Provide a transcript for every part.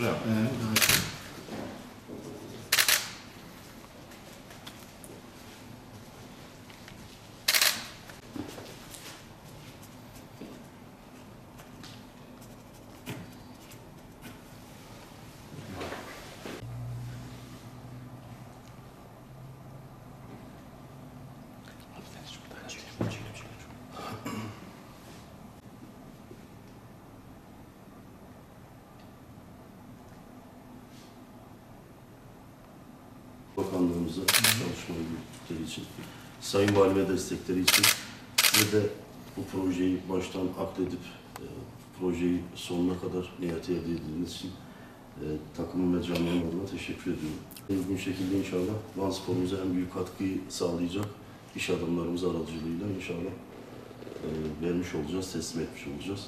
Não. É. é. Bakanlığımıza çalışma yürüttükleri için, Sayın Valime destekleri için size de bu projeyi baştan akledip e, projeyi sonuna kadar niyete elde edildiğiniz için e, takımın ve camianın adına teşekkür ediyorum. Uygun şekilde inşallah Van Spor'umuza en büyük katkıyı sağlayacak iş adamlarımız aracılığıyla inşallah e, vermiş olacağız, teslim etmiş olacağız.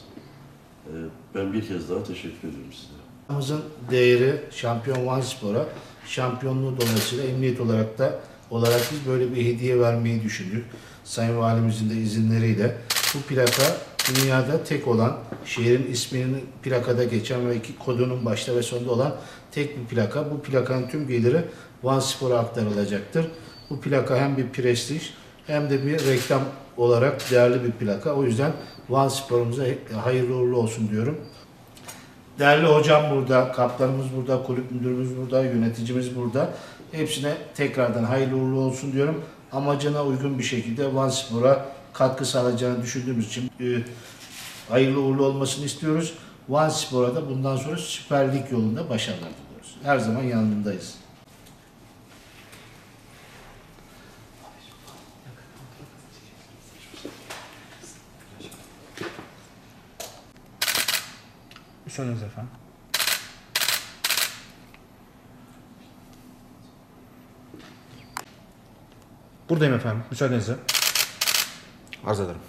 E, ben bir kez daha teşekkür ediyorum sizlere. Paramızın değeri Şampiyon Van Spor'a şampiyonluğu dolayısıyla emniyet olarak da olarak biz böyle bir hediye vermeyi düşündük. Sayın Valimizin de izinleriyle bu plaka dünyada tek olan şehrin isminin plakada geçen ve iki kodunun başta ve sonunda olan tek bir plaka. Bu plakanın tüm geliri Van Spor'a aktarılacaktır. Bu plaka hem bir prestij hem de bir reklam olarak değerli bir plaka. O yüzden Van Spor'umuza hayırlı uğurlu olsun diyorum. Değerli hocam burada, kaptanımız burada, kulüp müdürümüz burada, yöneticimiz burada. Hepsine tekrardan hayırlı uğurlu olsun diyorum. Amacına uygun bir şekilde Van Spor'a katkı sağlayacağını düşündüğümüz için e, hayırlı uğurlu olmasını istiyoruz. Van Spor'a da bundan sonra Süper Lig yolunda başarılar diliyoruz. Her zaman yanındayız. Müsaadenizle efendim. Buradayım efendim. Müsaadenizle. Arz ederim.